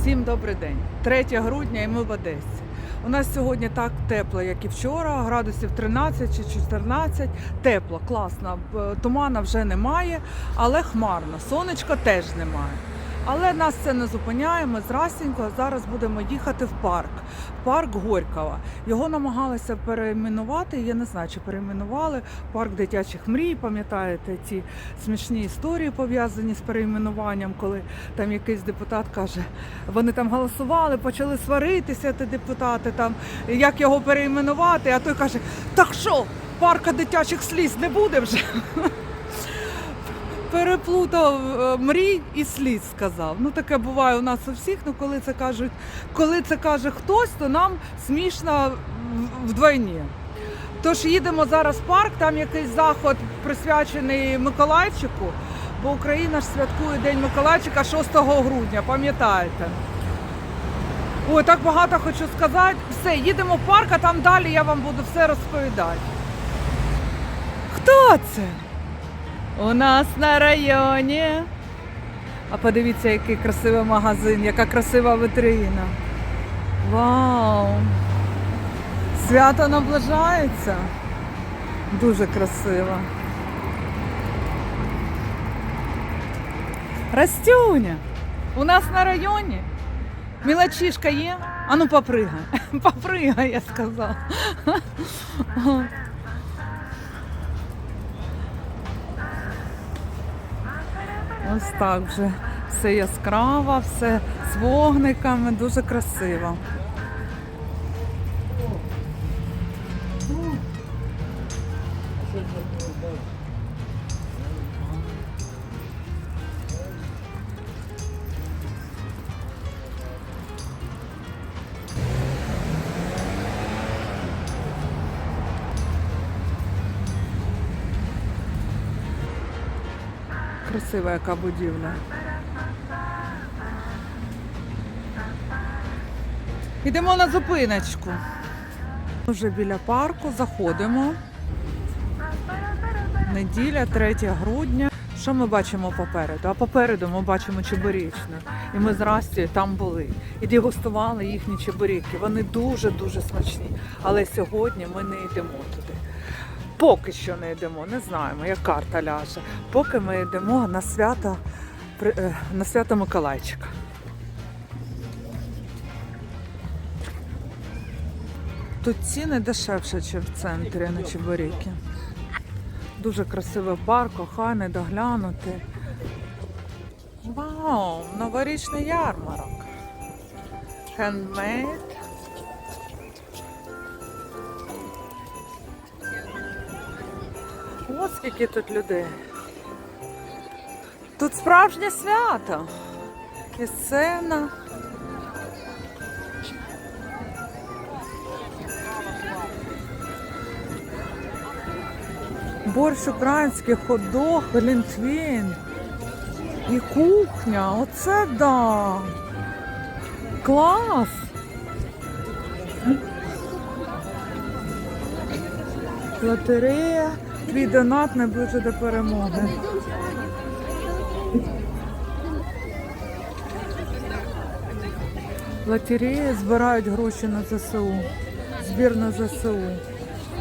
Всім добрий день. 3 грудня і ми в Одесі. У нас сьогодні так тепло, як і вчора, градусів 13 чи 14. Тепло, класно. Тумана вже немає, але хмарно. Сонечка теж немає. Але нас це не зупиняє. Ми зрасенько зараз будемо їхати в парк. Парк Горького. Його намагалися перейменувати. Я не знаю, чи перейменували парк дитячих мрій. Пам'ятаєте ці смішні історії пов'язані з перейменуванням, коли там якийсь депутат каже, вони там голосували, почали сваритися, ті депутати там, як його перейменувати. А той каже: так що, парка дитячих сліз не буде вже. Переплутав е, мрій і сліз сказав. Ну таке буває у нас у всіх. Ну коли це кажуть, коли це каже хтось, то нам смішно вдвойні. Тож їдемо зараз в парк, там якийсь заход присвячений Миколайчику, бо Україна ж святкує День Миколайчика 6 грудня, пам'ятаєте? Ой, так багато хочу сказати. Все, їдемо в парк, а там далі я вам буду все розповідати. Хто це? У нас на районі. А подивіться, який красивий магазин, яка красива витрина. Вау! Свято наближається. Дуже красиво. Растюня, у нас на районі мілочишка є. А ну попригай. Попригай, я сказала. Ось так вже все яскраво, все з вогниками, дуже красиво. Красива яка будівля. Йдемо на зупиночку. Вже біля парку заходимо. Неділя, 3 грудня. Що ми бачимо попереду? А попереду ми бачимо чебуречну. І ми з Растю там були. І дегустували їхні чебуріки. Вони дуже-дуже смачні. Але сьогодні ми не йдемо туди. Поки що не йдемо, не знаємо, як карта ляже. Поки ми йдемо на свято, е, на свято Миколайчика. Тут ціни дешевше, ніж в центрі на Чебуріки. Дуже красивий парк, охайний, доглянути. Вау, новорічний ярмарок. Хендмейд. Скільки тут людей. Тут справжнє свято. І сцена. Борщ український, хот-дог, глінтвейн. І кухня. Оце да. Клас. Лотерея. Твій донат найближче до перемоги. Лотереї збирають гроші на ЗСУ. Збір на ЗСУ.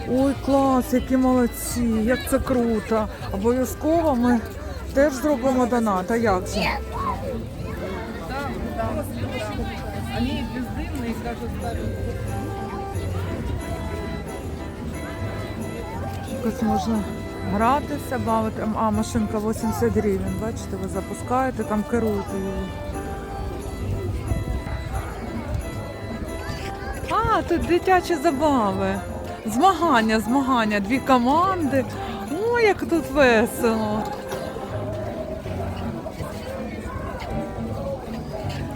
Ой, клас, які молодці, як це круто. Обов'язково ми теж зробимо донат. А як же? Вони бездимні, кажуть, Якось можна гратися, бавити. А, машинка 80 гривень. Бачите, ви запускаєте, там керуєте її. А, тут дитячі забави. Змагання, змагання, дві команди. Ой, як тут весело.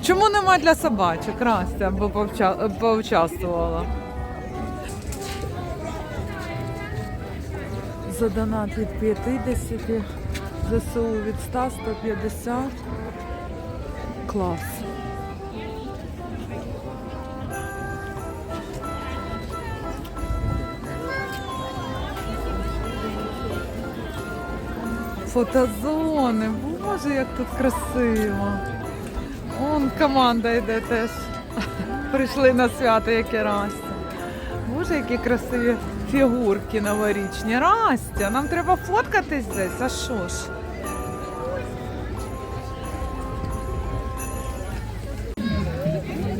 Чому нема для собачок? Растя, бо поучаствувала. За донат від 50, ЗСУ від 100, 150. Клас. Фотозони. Боже, як тут красиво. Он команда йде теж. Прийшли на свято, яке Растя. Боже, які красиві фігурки новорічні. Растя, нам треба фоткатись десь, а що ж?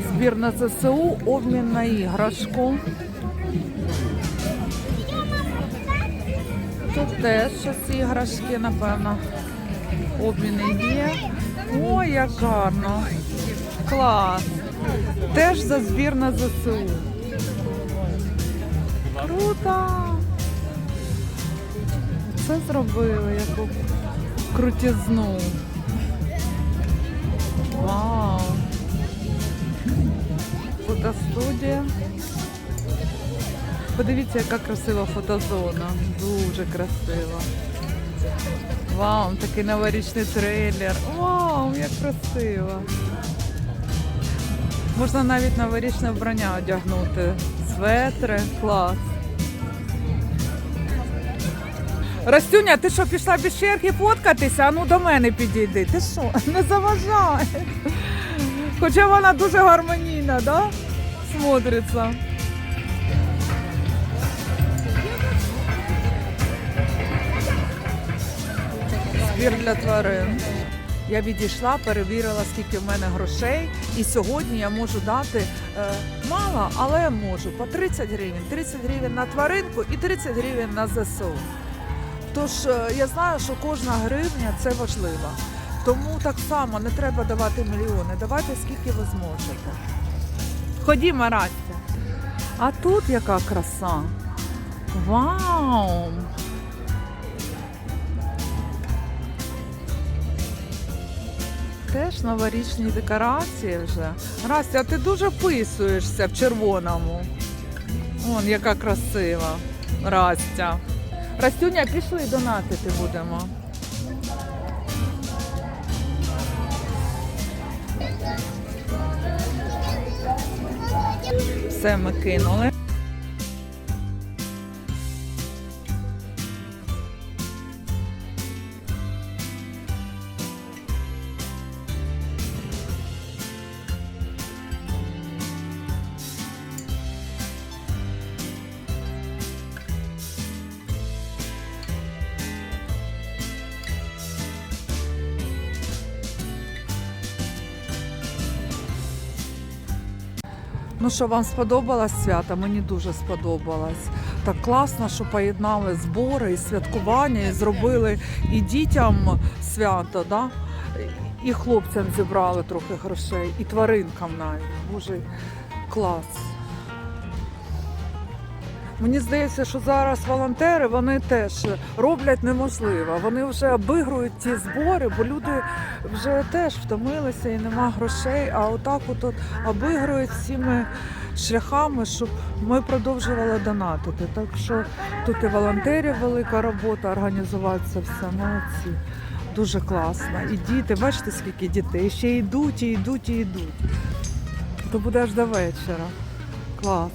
Збір на ЗСУ, обмін на іграшку. Тут теж щось іграшки, напевно. Обміни є. Ой, як гарно. Клас. Теж за збір на ЗСУ. Круто. Це зробили яку крутізну. Вау. Фотостудія. Подивіться, яка красива фотозона. Дуже красива. Вау, такий новорічний трейлер. Вау, як красиво. Можна навіть новорічне вбрання одягнути. Светри, клас. Растюня, ти що, пішла без черги фоткатися? А ну до мене підійди. Ти що? Не заважай. Хоча вона дуже гармонійна, да? Смотриться. Збір для тварин. Я відійшла, перевірила, скільки в мене грошей, і сьогодні я можу дати е, мало, але можу по 30 гривень. 30 гривень на тваринку і 30 гривень на ЗСУ. Тож е, я знаю, що кожна гривня це важливо. Тому так само не треба давати мільйони, давайте скільки ви зможете. Ходімо, Растя. А тут яка краса. Вау! Теж новорічні декорації вже. Растя, ти дуже вписуєшся в червоному. Вон, яка красива. Растя. Растюня, пішли донатити будемо. Все ми кинули. Ну що, вам сподобалось свято? Мені дуже сподобалось. Так класно, що поєднали збори і святкування, і зробили і дітям свято, да? і хлопцям зібрали трохи грошей, і тваринкам навіть. Боже, клас. Мені здається, що зараз волонтери вони теж роблять неможливо. Вони вже обігрують ті збори, бо люди вже теж втомилися і нема грошей. А отак от, обігрують всіми шляхами, щоб ми продовжували донатити. Так що тут і волонтерів велика робота, організувати це все. Молодці. Дуже класно. І діти, бачите, скільки дітей ще йдуть, і йдуть, і йдуть. То буде аж до вечора. Клас.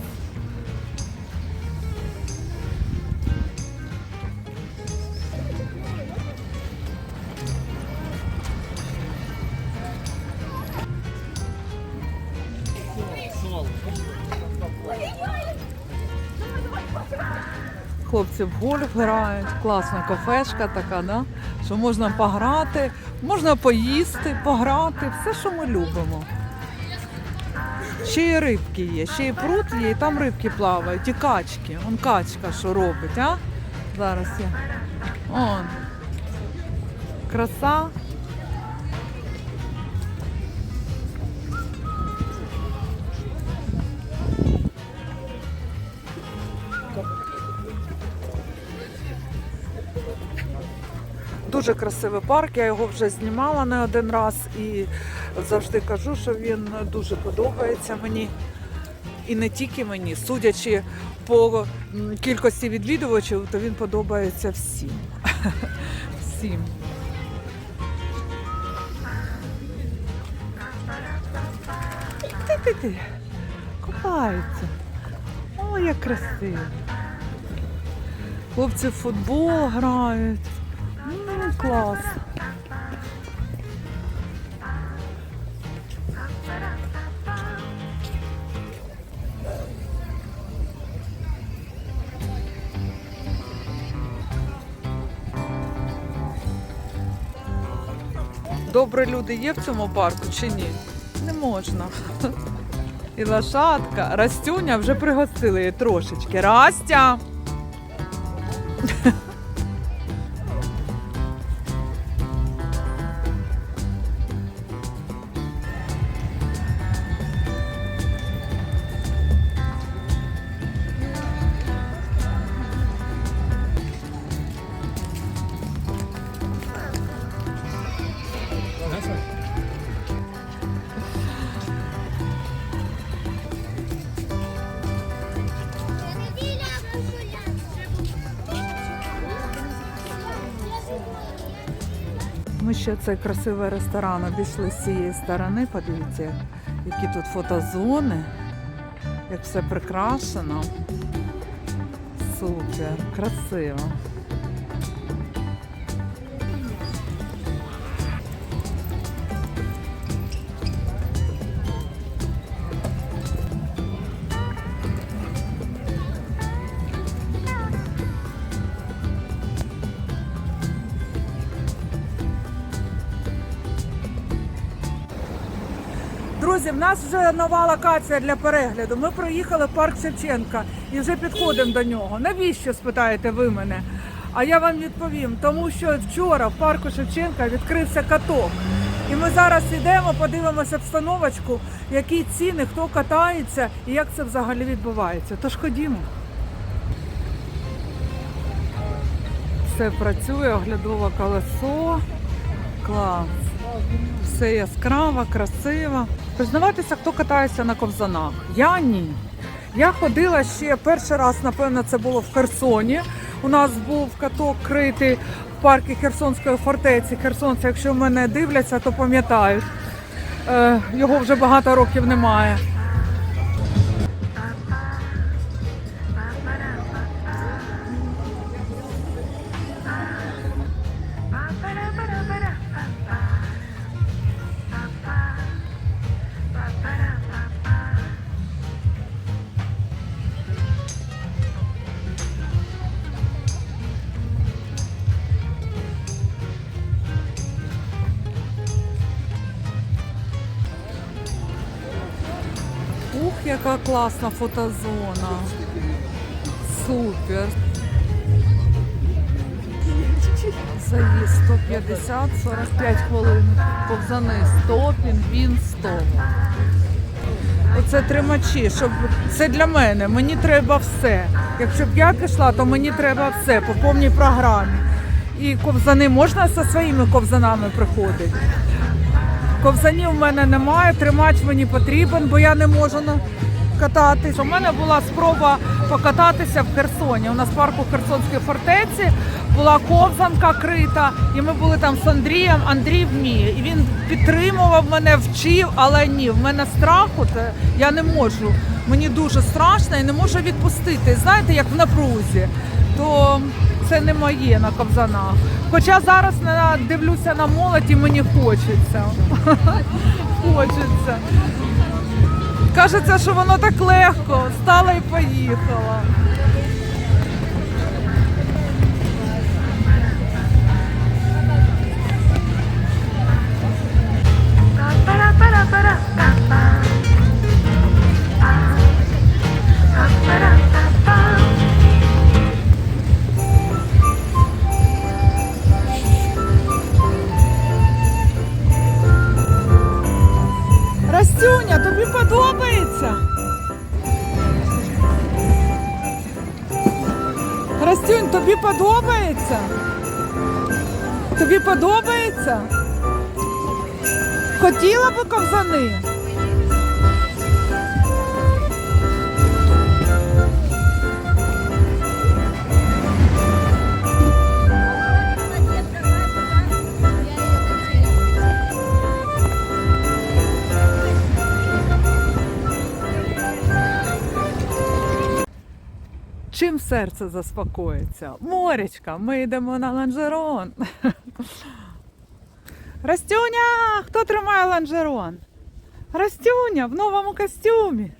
Хлопці в гольф грають, класна кафешка така, да? що можна пограти, можна поїсти, пограти, все, що ми любимо. Ще й рибки є, ще й пруд є, і там рибки плавають, і качки. Он качка що робить, а? Зараз я. Он. Краса. Дуже красивий парк, я його вже знімала не один раз і завжди кажу, що він дуже подобається мені. І не тільки мені, судячи по кількості відвідувачів, то він подобається всім. Всім. Ти-ти-ти. Купаються. О, як красиво. Хлопці в футбол грають. Клас. Добре люди є в цьому парку чи ні? Не можна. І лошадка. Растюня вже пригостили її трошечки. Растя! Ще цей красивий ресторан обійшли з цієї сторони. Подивіться, які тут фотозони, як все прикрашено. Супер, красиво. Друзі, в нас вже нова локація для перегляду. Ми проїхали парк Шевченка і вже підходимо до нього. Навіщо спитаєте ви мене? А я вам відповім, тому що вчора в парку Шевченка відкрився каток. І ми зараз йдемо, подивимося обстановочку, які ціни, хто катається і як це взагалі відбувається. Тож ходімо. Все працює, оглядове колесо. Клас. Все яскраво, красиво. Признаватися, хто катається на ковзанах. Я ні. Я ходила ще перший раз, напевно, це було в Херсоні. У нас був каток критий в парку Херсонської фортеці. Херсонці, якщо мене дивляться, то пам'ятають. Е, його вже багато років немає. Яка класна фотозона. Супер. Заїзд 150, 45 хвилин. Ковзани 100, пінгвін 100. Оце тримачі, щоб це для мене. Мені треба все. Якщо б я пішла, то мені треба все по повній програмі. І ковзани можна зі своїми ковзанами приходити. Ковзанів в мене немає, тримач мені потрібен, бо я не можу кататись. У мене була спроба покататися в Херсоні. У нас парку Херсонської фортеці була ковзанка крита, і ми були там з Андрієм. Андрій вміє. І він підтримував мене, вчив, але ні, в мене страху, я не можу. Мені дуже страшно і не можу відпустити. Знаєте, як в напрузі, то це не моє на ковзанах. Хоча зараз на- дивлюся на молодь і мені хочеться. Хочеться. Кажеться, що воно так легко. Стала і поїхала. Растюня, подобається? Тобі подобається? Хотіла би ковзани? Чим серце заспокоїться? Морячка, ми йдемо на ланжерон. Растюня, хто тримає ланжерон? Растюня в новому костюмі.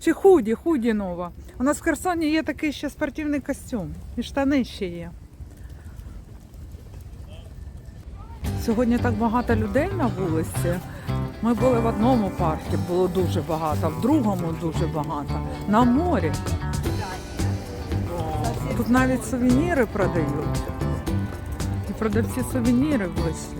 Чи худі, худі нова. У нас в Херсоні є такий ще спортивний костюм. І штани ще є. Сьогодні так багато людей на вулиці. Ми були в одному парку, було дуже багато, в другому дуже багато. На морі. Тут навіть сувеніри продають. І продавці сувенірів вийшли.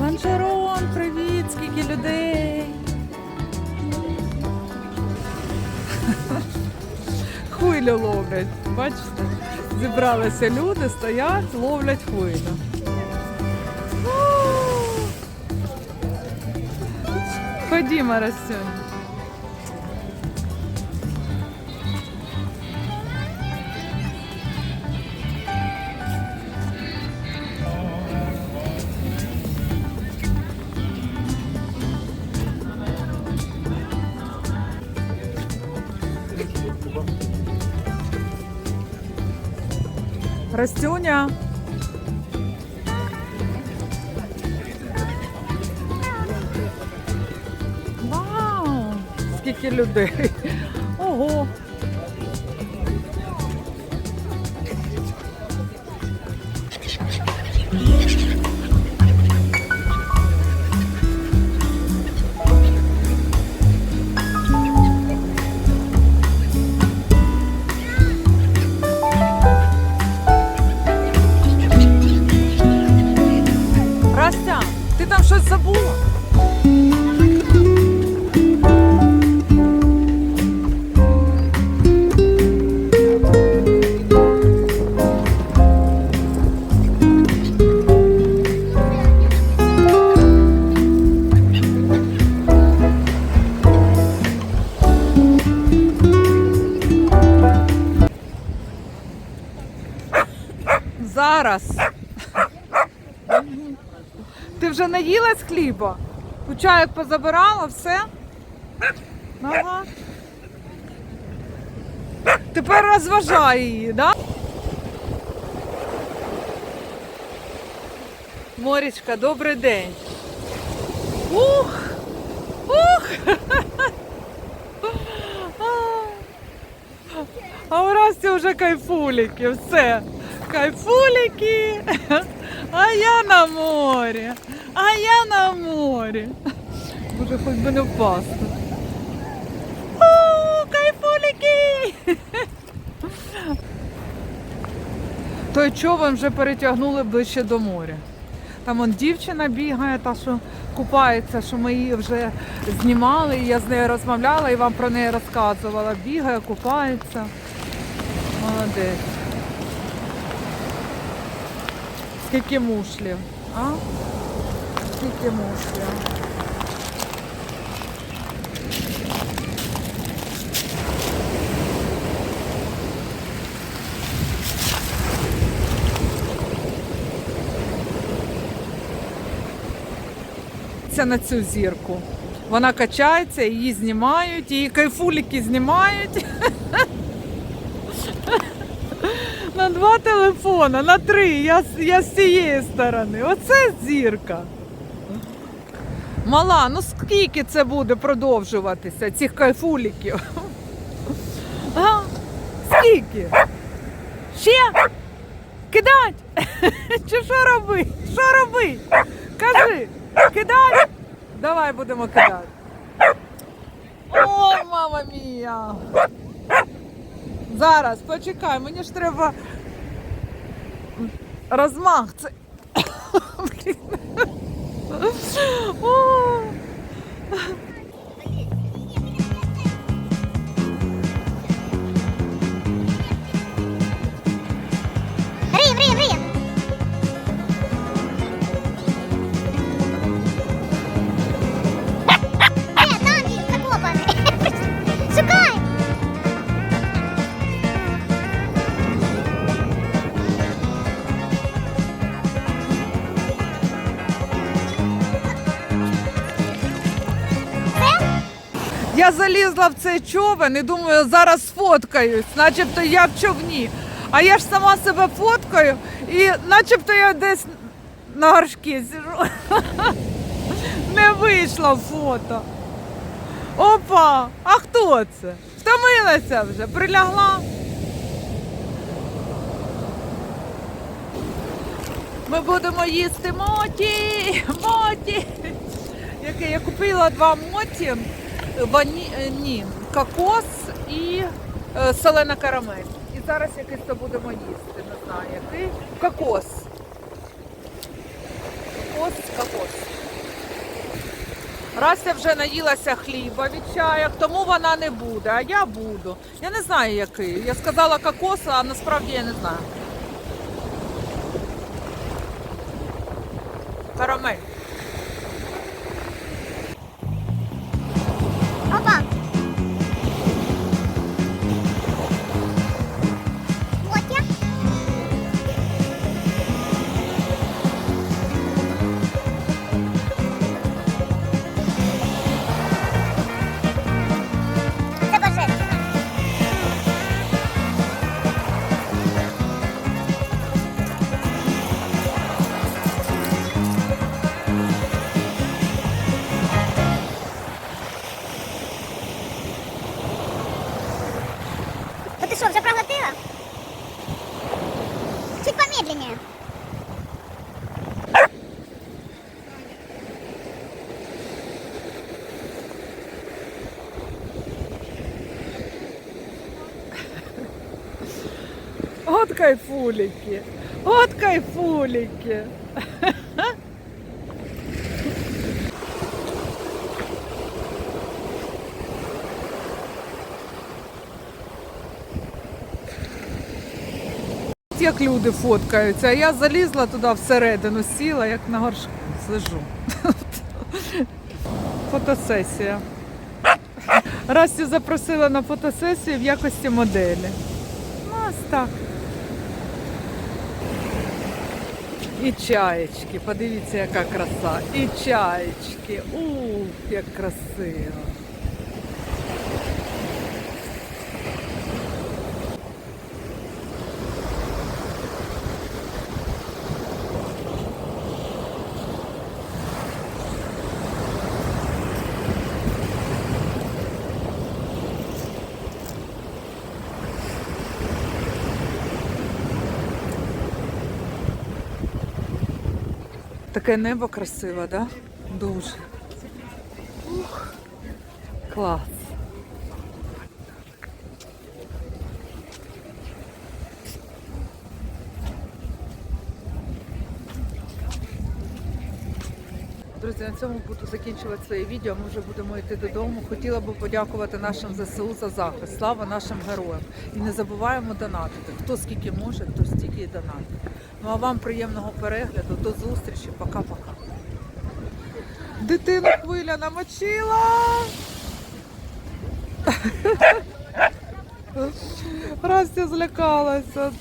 Ланжерон, привіт, скільки людей. Хвилю ловлять, бачите? Зібралися люди, стоять, ловлять хвилю. Ходімо, Расюнь. Растюня. Вау! Скільки людей. Ого. Чайок позабирала все? Ага. Тепер розважай її, да? Морічка, добрий день. Ух! Ух! А у Расті вже кайфуліки, все. Кайфуліки. А я на морі. А я на морі. Боже, хоч би не впасти. У, кайфуліки. Той човен вже перетягнули ближче до моря. Там он дівчина бігає, та що купається, що ми її вже знімали, і я з нею розмовляла і вам про неї розказувала. Бігає, купається. Молодець. Скільки мушлів, а? Скільки мушлів. Це на цю зірку. Вона качається, її знімають, її кайфуліки знімають. На два телефона, на три. Я, я з цієї сторони. Оце зірка. Мала, ну скільки це буде продовжуватися, цих кайфуліків? А? Скільки? Ще? Кидать? Чи що робити? Що робити? Кажи, кидать? Давай будемо кидати. О, мама мія! Зараз, почекай, мені ж треба розмах. Це... Блін. Я залізла в цей човен і думаю, зараз сфоткаюсь, начебто я в човні. А я ж сама себе фоткаю, і начебто я десь на горшки сижу. вийшла в фото. Опа! А хто це? Втомилася вже, прилягла. Ми будемо їсти моті, моті. Яке я купила два моті, вані, е, ні, кокос і е, солена карамель. І зараз якийсь то будемо їсти, не знаю який. Кокос. Кокос, кокос. Рася вже наїлася хліба від чайок, тому вона не буде, а я буду. Я не знаю який. Я сказала кокос, а насправді я не знаю. Кайфулики. От кайфулики. Як люди фоткаються, а я залізла туди всередину, сіла, як на горшку сижу. Фотосесія. Растю запросила на фотосесію в якості моделі. Ну, ось так. І чаєчки, подивіться, яка краса. І чаєчки. Ух, як красиво. Таке небо красиве, да? Дуже. Ух, клас. Друзі, на цьому буду закінчувати своє відео. Ми вже будемо йти додому. Хотіла би подякувати нашим ЗСУ за захист. Слава нашим героям. І не забуваємо донатити. Хто скільки може, хто і донатить. Ну а вам приємного перегляду. До зустрічі. Пока-пока. Дитину хвиля намочила. Раз я злякалася.